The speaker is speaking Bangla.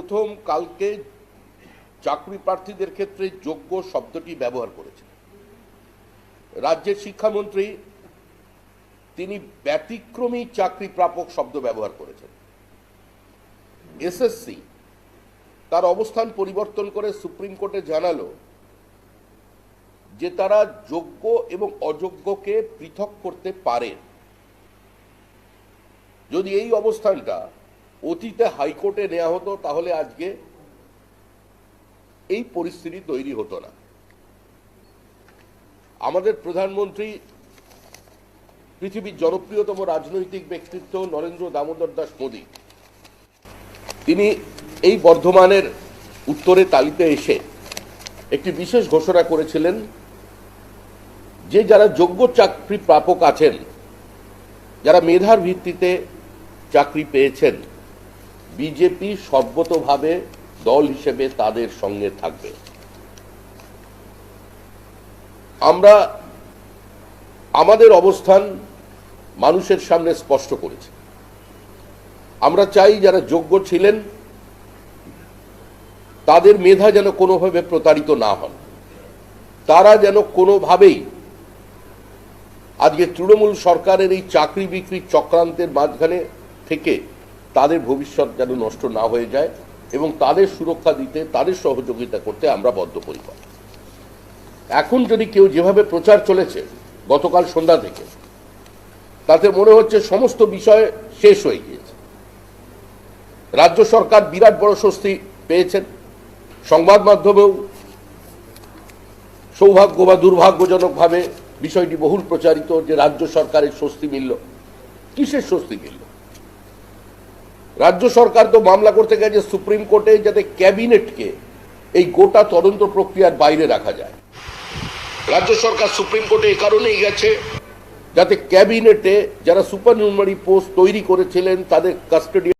প্রথম কালকে চাকরি প্রার্থীদের ক্ষেত্রে যোগ্য শব্দটি ব্যবহার করেছেন। রাজ্যের শিক্ষামন্ত্রী, তিনি ব্যতিক্রমী চাকরি প্রাপক শব্দ ব্যবহার করেছেন। এসএসসি তার অবস্থান পরিবর্তন করে সুপ্রিম কোর্টে জানালো যে তারা যোগ্য এবং অযোগ্যকে পৃথক করতে পারে। যদি এই অবস্থানটা অতীতে হাইকোর্টে নেওয়া হতো, তাহলে আজকে এই পরিস্থিতি তৈরি হতো না। আমাদের প্রধানমন্ত্রী পৃথিবীর জনপ্রিয়তম রাজনৈতিক ব্যক্তিত্ব নরেন্দ্র দামোদর দাস মোদী। তিনি এই বর্ধমানের উত্তরে তালিতে এসে একটি বিশেষ ঘোষণা করেছিলেন যে যারা যোগ্য চাকরি প্রাপক আছেন, যারা মেধার ভিত্তিতে চাকরি পেয়েছেন বিজেপি সর্বতভাবে দল হিসেবে তাদের সঙ্গে থাকবে। আমরা আমাদের অবস্থান মানুষের সামনে স্পষ্ট করেছি। আমরা চাই যারা যোগ্য ছিলেন, তাদের মেধা যেন কোনোভাবে প্রতারিত না হন। তারা যেন কোনোভাবেই আজকে তৃণমূল সরকারের এই চাকরি বিক্রির চক্রান্তের মাঝখানে থেকে তাদের ভবিষ্যৎ যেন নষ্ট না হয়ে যায় এবং তাদের সুরক্ষা দিতে, তাদের সহযোগিতা করতে আমরা বদ্ধপরিকর। এখন যদি কেউ যেভাবে প্রচার চলেছে গতকাল সন্ধ্যা থেকে, তাতে মনে হচ্ছে সমস্ত বিষয় শেষ হয়ে গিয়েছে। রাজ্য সরকার বিরাট বড় স্বস্তি পেয়েছেন। সংবাদ মাধ্যমেও সৌভাগ্য বা দুর্ভাগ্যজনকভাবে বিষয়টি বহুল প্রচারিত যে রাজ্য সরকারের স্বস্তি মিলল। কিসের স্বস্তি মিলল? রাজ্য সরকার তো মামলা করতে গেছে সুপ্রিম কোর্টে যাতে ক্যাবিনেটকে এই গোটা তদন্ত প্রক্রিয়ার বাইরে রাখা যায়। রাজ্য সরকার সুপ্রিম কোর্টে এই কারণেই গেছে যাতে ক্যাবিনেটে যারা সুপার নিউমারি পোস্ট তৈরি করেছিলেন তাদের কাস্টডি